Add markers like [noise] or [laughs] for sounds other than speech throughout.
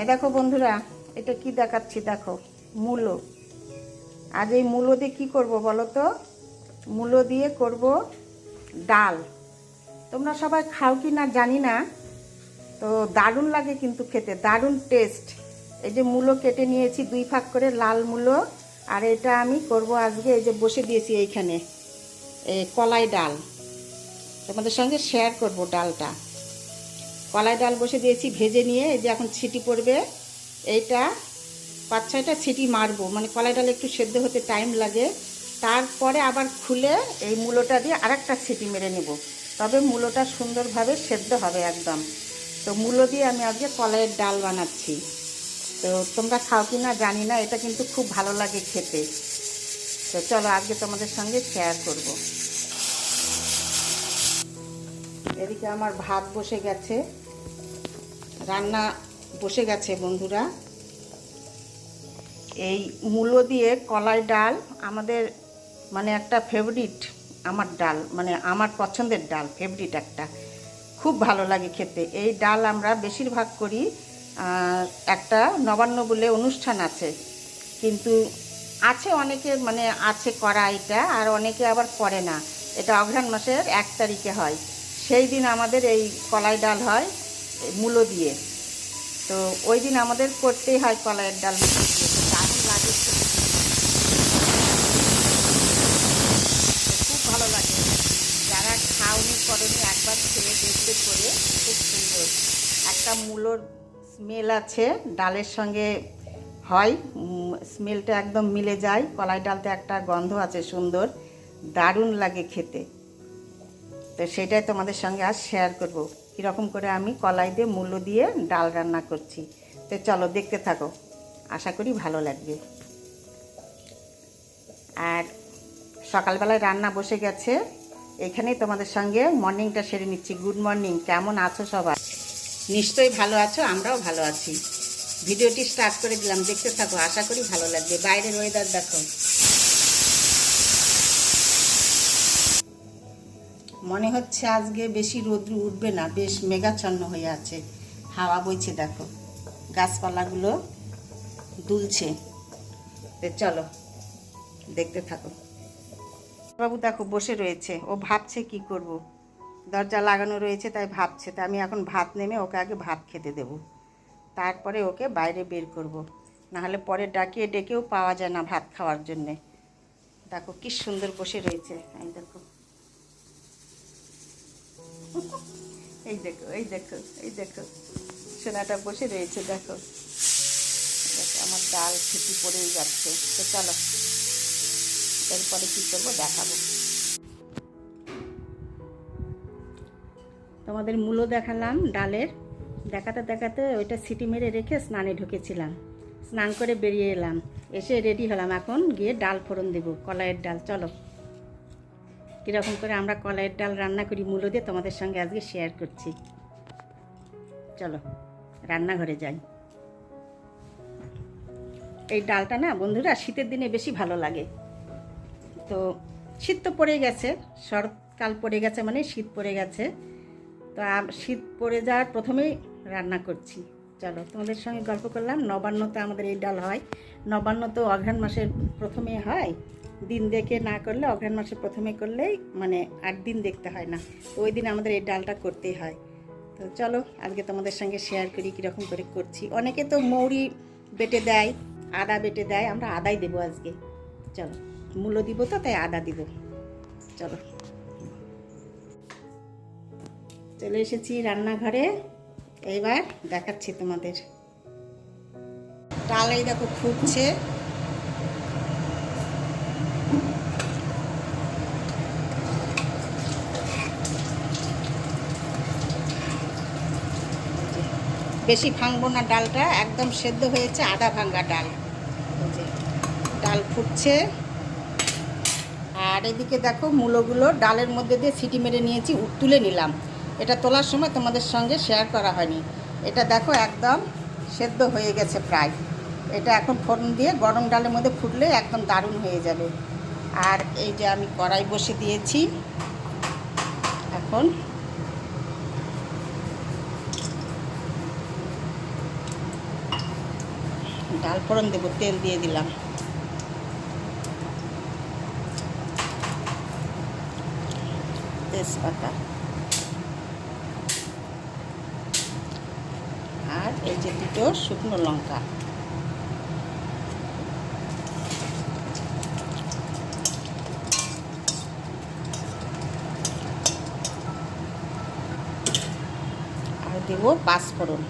এই দেখো বন্ধুরা, এটা কি দেখাচ্ছি দেখো, মূলো। আজ এই মূলো দিয়ে কী করব বলো তো? মূলো দিয়ে করব ডাল। তোমরা সবাই খাও কি না জানি না, তো দারুণ লাগে কিন্তু খেতে, দারুণ টেস্ট এই যে মূলো কেটে নিয়েছি, দুই ভাগ করে লাল মূলো, আর এটা আমি করব আজকে, এই যে বসে দিয়েছি এইখানে, এই কলাই ডাল। তোমাদের সঙ্গে শেয়ার করব ডালটা। কলাই ডাল বসে দিয়েছি, ভেজে নিয়ে এই যে এখন ছিটি পড়বে। এইটা পাঁচ ছয়টা ছিটি মারবো। মানে কলাই ডাল একটু সেদ্ধ হতে টাইম লাগে। তারপরে আবার খুলে এই মূলোটা দিয়ে আরেকটা ছিটি মেরে নেব। তবে মূলোটা সুন্দরভাবে সেদ্ধ হবে একদম। তো মূলো দিয়ে আমি আজকে কলাইয়ের ডাল বানাচ্ছি। তো তোমরা খাও কি না জানি না, এটা কিন্তু খুব ভালো লাগে খেতে। তো চলো আজকে তোমাদের সঙ্গে শেয়ার করব। এদিকে আমার ভাত বসে গেছে। রান্না বসে গেছে বন্ধুরা। এই মূলো দিয়ে কলাই ডাল আমাদের মানে একটা ফেভারিট আমার ডাল মানে আমার পছন্দের ডাল ফেভারিট একটা। খুব ভালো লাগে খেতে। এই ডাল আমরা বেশিরভাগ করি একটা নবান্ন বলে অনুষ্ঠান আছে। কিন্তু আছে অনেকে মানে আছে করা এটা, আর অনেকে আবার করে না। এটা অঘ্রাণ মাসের এক তারিখে হয়। সেই দিন আমাদের এই কলাই ডাল হয়। মূলো দিয়ে। তো ওই দিন আমাদের করতেই হয় কলাইয়ের ডাল। দারুণ লাগে। খুব ভালো লাগে। যারা খাওনি, করেনি, একবার খেয়ে করে খুব সুন্দর। একটা মূলোর স্মেল আছে, ডালের সঙ্গে হয় স্মেলটা একদম মিলে যায়। কলাই ডালতে একটা গন্ধ আছে সুন্দর, দারুণ লাগে খেতে। তো সেটাই তোমাদের সঙ্গে আজ শেয়ার করব। কীরকম করে আমি কলাই দিয়ে মূল্য দিয়ে ডাল রান্না করছি। তো চলো দেখতে থাকো। আশা করি ভালো লাগবে। আর সকালবেলায় রান্না বসে গেছে। এখানেই তোমাদের সঙ্গে মর্নিংটা সেরে নিচ্ছি। Good morning. কেমন আছো সবাই? নিশ্চয়ই ভালো আছো, আমরাও ভালো আছি। ভিডিওটি স্টার্ট করে দিলাম। দেখতে থাকো। আশা করি ভালো লাগবে। বাইরের ওয়েদার দেখো। মনে হচ্ছে আজকে বেশি রোদ্র উঠবে না, বেশ মেঘাচ্ছন্ন হয়ে আছে। হাওয়া বইছে, দেখো। গাছপালাগুলো দুলছে। চলো, দেখতে থাকো। বাবু দেখো, বসে রয়েছে। ও ভাবছে কি করব। দরজা লাগানো রয়েছে, তাই ভাবছে। তাই আমি এখন ভাত নেমে ওকে আগে ভাত খেতে দেব। তারপরে ওকে বাইরে বের করব। নাহলে পরে ডাকিয়ে ডেকেও পাওয়া যায় না ভাত খাওয়ার জন্যে। দেখো, কি সুন্দর বসে রয়েছে। আমি দেখো। এই দেখো এই দেখো এই দেখো। সোনাটা বসে রয়েছে, দেখো। দেখো, আমার ডাল ছুটি পড়েই যাচ্ছে। তো চলো, এরপরে কী করব দেখাবো। তোমাদের মূলো দেখালাম ডালের। দেখাতে দেখাতে ওইটা সিটি মেরে রেখে স্নানে ঢুকেছিলাম। স্নান করে বেরিয়ে এলাম। এসে রেডি হলাম। এখন গিয়ে ডাল ফোড়ন দেবো, কলাইয়ের ডাল। চলো। কীরকম করে আমরা কলাইয়ের ডাল রান্না করি, মূলো দিয়ে তোমাদের সঙ্গে আজকে শেয়ার করছি। চলো, রান্নাঘরে যাই। এই ডালটা না বন্ধুরা শীতের দিনে বেশি ভালো লাগে। তো শীত তো পড়ে গেছে, শরৎকাল পড়ে গেছে মানে শীত পড়ে গেছে। তো শীত পড়ে যাওয়ার প্রথমেই রান্না করছি। চলো, তোমাদের সঙ্গে গল্প করলাম, নবান্নতে আমাদের এই ডাল হয়। নবান্ন তো অঘ্রাণ মাসের প্রথমে হয়। দিন দেখে না করলে, অঘ্রাণ মাসে প্রথমে করলেই মানে আট দিন দেখতে হয় না। তো ওই দিন আমাদের এই ডালটা করতেই হয়। তো চলো, আজকে তোমাদের সঙ্গে শেয়ার করি কীরকম করে করছি। অনেকে তো মৌরি বেটে দেয়, আদা বেটে দেয়, আমরা আদাই দেবো আজকে। চলো, মূল্য দিব তো, তাই আদা দিব। চলো। চলে এসেছি রান্নাঘরে। এইবার দেখাচ্ছি তোমাদের। ডাল এই দেখো ফুটছে। বেশি ভাঙবো না ডালটা, একদম সেদ্ধ হয়েছে আদা ভাঙ্গা ডাল। ডাল ফুটছে। আর এদিকে দেখো মূলোগুলো, ডালের মধ্যে দিয়ে সিটি মেরে নিয়েছি তুলে নিলাম। এটা তোলার সময় তোমাদের সঙ্গে শেয়ার করা হয়নি। এটা দেখো একদম সেদ্ধ হয়ে গেছে প্রায়। এটা এখন ফোড়ন দিয়ে গরম ডালের মধ্যে ফুটলে একদম দারুণ হয়ে যাবে। আর এই যে আমি কড়াই বসে দিয়েছি। এখন ডাল ফোড়ন দেবো, তেল দিয়ে দিলাম। তেজপাতা। আর এই যে দুটো শুকনো লঙ্কা। আর দেবো পাঁচফোড়ন।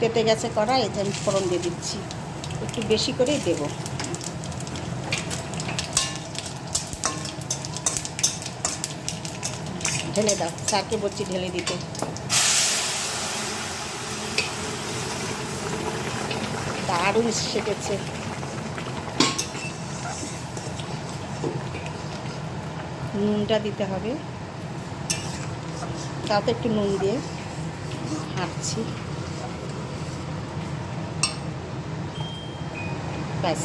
কেটে গেছে এই যে আমি ফোড়ন দিয়ে দিচ্ছি। একটু বেশি করেই দেবো। ঢেলে দাও, স্যারকে বলছি ঢেলে দিতে। দারুণ সেটেছে নুনটা দিতে হবে। তাতে একটু নুন দিয়ে হাঁটছি। ব্যাস।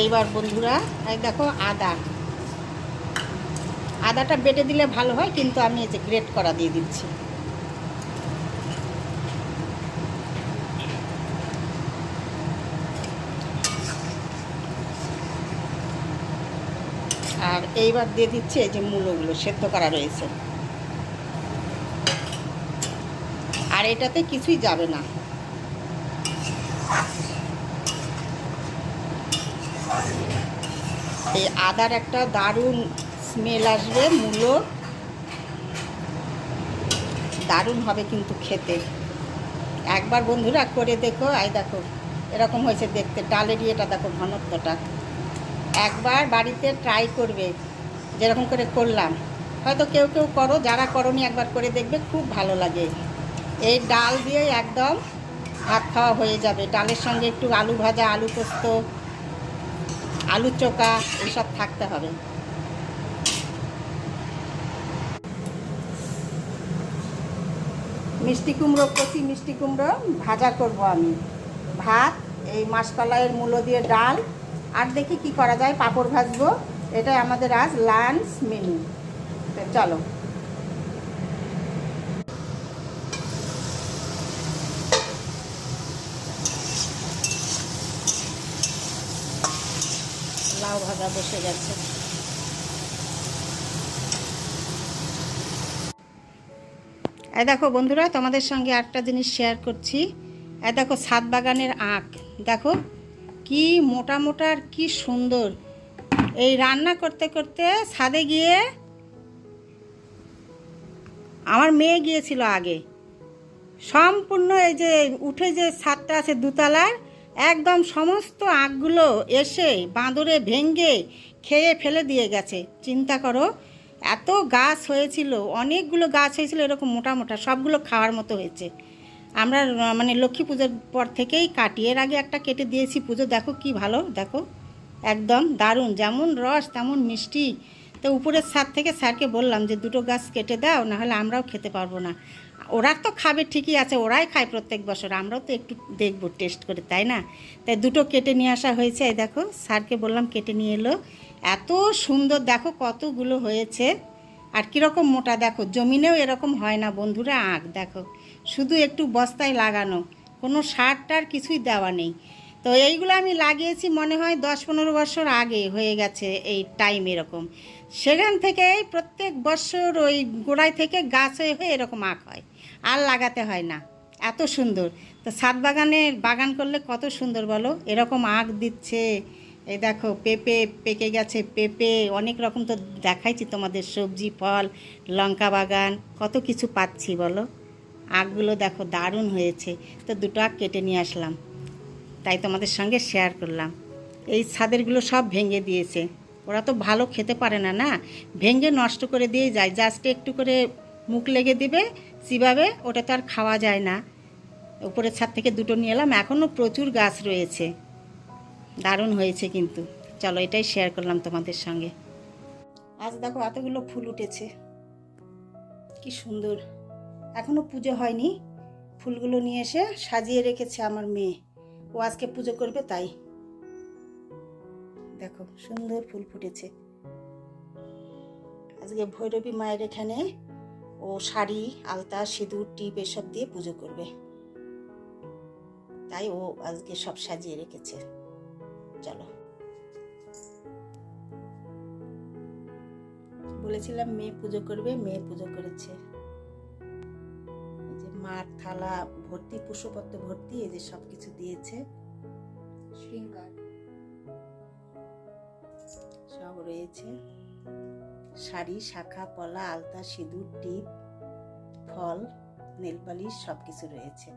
এইবার বন্ধুরা, এই দেখো আদা। আদাটা বেটে দিলে ভালো হয়, কিন্তু আমি এই যে গ্রেট করা দিয়ে দিচ্ছি। আর এইবার দিয়ে দিচ্ছি এই যে মূলোগুলো সেদ্ধ করা রয়েছে আর এটাতে কিছুই যাবে না। এই আদার একটা দারুণ স্মেল আসবে, মূলো। দারুণ হবে কিন্তু খেতে। একবার বন্ধুরা করে দেখো, আই দেখো, এরকম হয়েছে দেখতে। ডালের ইয়েটা দেখো, ঘনত্বটা। একবার বাড়িতে ট্রাই করবে, যেরকম করে করলাম। হয়তো কেউ কেউ করো, যারা করনি একবার করে দেখবে, খুব ভালো লাগে। এই ডাল দিয়ে একদম ভাত খাওয়া হয়ে যাবে। ডালের সঙ্গে একটু আলু ভাজা, আলু পোস্ত, আলু চোকা এইসব থাকতে হবে। মিষ্টি কুমড়ো, কচি মিষ্টি কুমড়ো ভাজা করব আমি। ভাত, এই মাসকলাইয়ের মূলো দিয়ে ডাল। আর দেখি কি করা যায়, পাঁপড় ভাজবো। এটাই আমাদের আজ লাঞ্চ মেনু চলো। ভাজা বসে গেছে। এই দেখো বন্ধুরা, তোমাদের সঙ্গে একটা জিনিস শেয়ার করছি। এ দেখো ছাদ বাগানের আখ। দেখো, কি মোটা মোটা আর কি সুন্দর। এই রান্না করতে করতে ছাদে গিয়ে আমার মেয়ে গিয়েছিল আগে। সম্পূর্ণ এই যে, উঠে যে ছাদটা আছে দুতলার একদম সমস্ত আখগুলো এসে বাঁদরে ভেঙ্গে খেয়ে ফেলে দিয়ে গেছে। চিন্তা করো, এত গাছ হয়েছিল, অনেকগুলো গাছ হয়েছিল এরকম মোটা মোটা, সবগুলো খাওয়ার মতো হয়েছে। আমরা মানে লক্ষ্মী পুজোর পর থেকেই কাটি। এর আগে একটা কেটে দিয়েছি পুজো, দেখো কি ভালো, দেখো। একদম দারুণ, যেমন রস, তেমন মিষ্টি। তো উপরের ছাদ থেকে স্যারকে বললাম যে, দুটো গাছ কেটে দাও, নাহলে আমরাও খেতে পারব না। ওরা তো খাবে, ঠিকই আছে, ওরাই খায় প্রত্যেক বছর। আমরাও তো একটু দেখব, টেস্ট করে, তাই না? তাই দুটো কেটে নিয়ে আসা হয়েছে, এই দেখো, স্যারকে বললাম কেটে নিয়ে এলো। এত সুন্দর, দেখো কতগুলো হয়েছে। আর কীরকম মোটা, দেখো, জমিনেও এরকম হয় না বন্ধুরা আঁক দেখো। শুধু একটু বস্তায় লাগানো, কোনো সার টার কিছুই দেওয়া নেই। তো এইগুলো আমি লাগিয়েছি, মনে হয় দশ পনেরো বছর আগে হয়ে গেছে এই টাইম এরকম। সেখান থেকে প্রত্যেক বছর ওই গোড়ায় থেকে গাছ হয়ে হয়ে এরকম আঁক হয়। আর লাগাতে হয় না। এত সুন্দর। তো ছাদ বাগানে বাগান করলে কত সুন্দর বলো? এরকম আঁক দিচ্ছে এই দেখো পেঁপে পেকে গেছে, পেঁপে, অনেক রকম তো দেখাইছি তোমাদের, সবজি, ফল, লঙ্কা বাগান, কত কিছু পাচ্ছি বলো? আখগুলো দেখো দারুণ হয়েছে। তো দুটো আখ কেটে নিয়ে আসলাম। তাই তোমাদের সঙ্গে শেয়ার করলাম। এই ছাদেরগুলো সব ভেঙে দিয়েছে। ওরা তো ভালো খেতে পারে না না? ভেঙে নষ্ট করে দিয়ে যায়। জাস্ট একটু করে মুখ লেগে দিবে, চিবাবে, ওটা তো আর খাওয়া যায় না। উপরের ছাদ থেকে দুটো নিয়ে এলাম এখনও প্রচুর গাছ রয়েছে। দারুণ হয়েছে কিন্তু। চলো এটাই শেয়ার করলাম তোমাদের সঙ্গে। আজ দেখো এতগুলো ফুল উঠেছে। কি সুন্দর। এখনও পুজো হয়নি। ফুলগুলো নিয়ে এসে সাজিয়ে রেখেছে আমার মেয়ে। ও আজকে পুজো করবে তাই। দেখো, সুন্দর ফুল ফুটেছে। আজকে ভৈরবী মায়ের এখানে ও শাড়ি আলতা সিঁদুর টিপ এসব দিয়ে পুজো করবে। তাই ও আজকে সব সাজিয়ে রেখেছে। চলো। বলেছিলাম মেয়ে পুজো করবে মেয়ে পুজো করেছে। এই যে মার থালা ভর্তি পুষ্পপত্র ভর্তি এই যে সব কিছু দিয়েছে। শৃঙ্গার। সব রয়েছে। শাড়ি, শাখা, পলা, আলতা, সিঁদুর, টিপ, ফল, নেলপালিশ সব কিছু রয়েছে।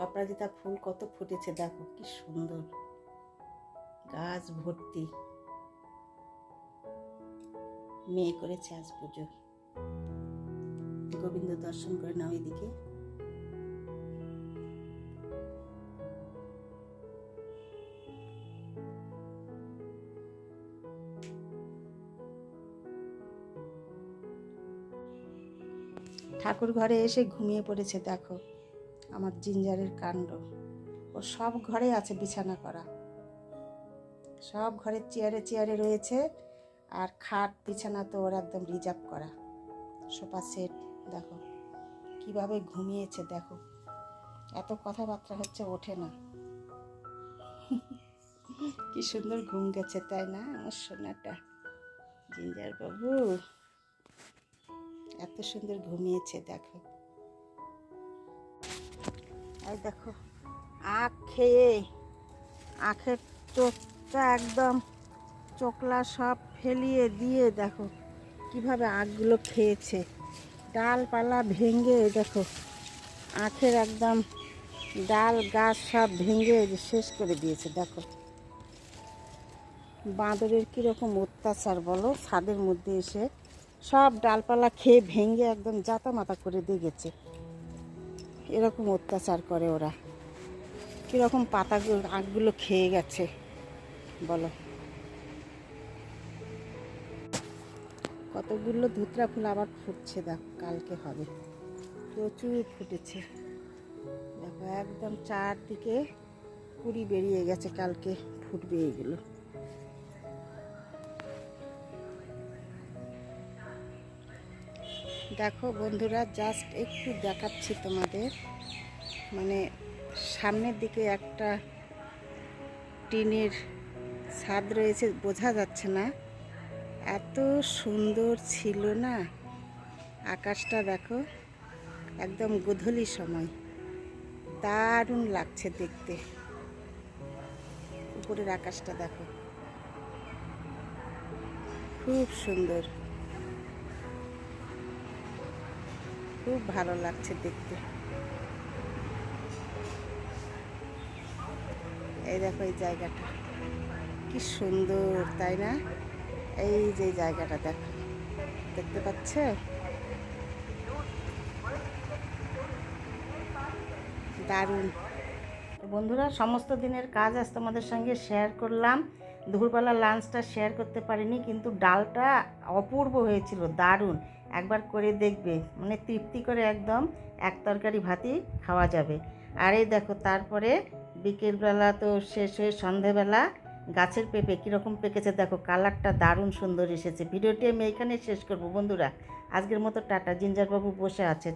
অপরাজিতা ফুল কত ফুটেছে, দেখো কি সুন্দর। গাছ ভর্তি। মেয়ে করেছে আজ পুজো। গোবিন্দ দর্শন করে নাও এদিকে। ঠাকুর ঘরে এসে ঘুমিয়ে পড়েছে, দেখো, আমার জিঞ্জারের কাণ্ড। ও সব ঘরে আছে বিছানা করা। সব ঘরের চেয়ারে চেয়ারে রয়েছে, আর খাট, বিছানা তো ওর একদম রিজার্ভ করা। Sofa set. দেখো, কীভাবে ঘুমিয়েছে, দেখো। এত কথাবার্তা হচ্ছে, ওঠে না। [laughs] কি সুন্দর ঘুম গেছে, তাই না, আমার সোনাটা? জিঞ্জার বাবু এত সুন্দর ঘুমিয়েছে, দেখো। এই দেখো, আখ খেয়ে, আখের চোখটা একদম চোকলা সব ফেলিয়ে দিয়ে, দেখো, কীভাবে আখগুলো খেয়েছে। ডালপালা ভেঙে দেখো, আখের একদম ডাল, গাছ সব ভেঙে শেষ করে দিয়েছে, দেখো। বাঁদরের কীরকম অত্যাচার বলো, ছাদের মধ্যে এসে সব ডালপালা খেয়ে ভেঙে একদম জাতা মাতা করে দিয়ে গেছে। এরকম অত্যাচার করে ওরা। কীরকম পাতাগুলো, আখগুলো খেয়ে গেছে, বলো। কতগুলো ধুতরা ফুল আবার ফুটছে দেখ, কালকে হবে। প্রচুর ফুটেছে। দেখো, একদম চারদিকে কুড়ি বেরিয়ে গেছে, কালকে ফুটবে এগুলো। দেখো বন্ধুরা জাস্ট একটু দেখাচ্ছি তোমাদের। মানে সামনের দিকে একটা টিনের ছাদ রয়েছে, বোঝা যাচ্ছে না। এত সুন্দর ছিল না? আকাশটা দেখো, একদম গোধূলি সময়। দারুণ লাগছে দেখতে। উপরের আকাশটা দেখো। খুব সুন্দর। খুব ভালো লাগছে দেখতে। এই দেখো এই জায়গাটা। কি সুন্দর, তাই না? এই যে জায়গাটা দেখো, দেখতে পাচ্ছে? দারুণ। বন্ধুরা, সমস্ত দিনের কাজ আজ তোমাদের সঙ্গে শেয়ার করলাম। দুপুরবেলা লাঞ্চটা শেয়ার করতে পারিনি, কিন্তু ডালটা অপূর্ব হয়েছিল, দারুণ। একবার করে দেখবে মানে তৃপ্তি করে একদম এক তরকারি ভাতই খাওয়া যাবে। আর এই দেখো, তারপরে বিকেলবেলা তো শেষ হয়ে সন্ধেবেলা গাছের পেঁপে কীরকম পেকেছে? দেখো, কালারটা দারুণ সুন্দর এসেছে। ভিডিওটি আমি এইখানে শেষ করব। বন্ধুরা, আজকের মতো টাটা। জিঞ্জারবাবু বসে আছে।